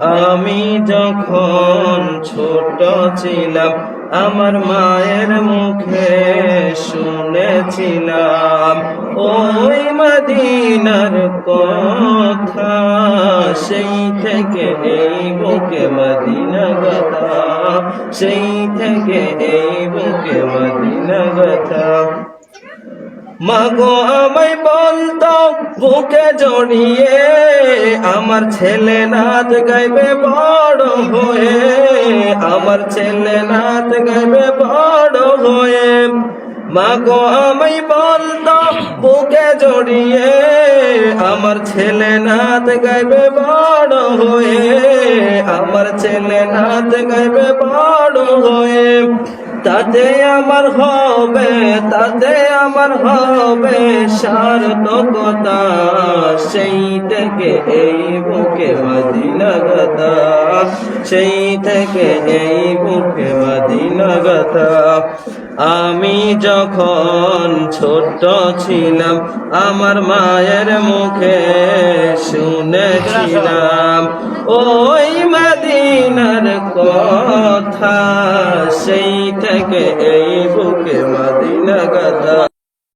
আমি যখন ছোট ছিলাম, আমার মায়ের মুখে শুনেছিলাম, ওই মদিনার কথা সেই থেকে এই বুকে মদিনা কথা সেই থেকে এই বুকে মদিনা কথা মাগো আমায় বলতো, বুকে জড়িয়ে আমার ছেলে নাচ গাইবে বড় হয়ে, আমার ছেলে নাচ গাইবে বড় হয়ে। মাগো আমায় বলতো, বুকে জড়িয়ে আমার ছেলে নাচ গাইবে বড় হয়ে, আমার ছেলে নাচ গাইবে বড় হয়ে। তাতে আমার হবে, তাতে আমার হবে সার্থকতা সেই থেকে এই বুকে মদিনা গতা সেই থেকে এই বুকে মদিনা গতা আমি যখন ছোট ছিলাম, আমার মায়ের মুখে শুনেছিলাম, ওই মদিনার কথা। সেই থেকে এই বুকে মাদিনা গতা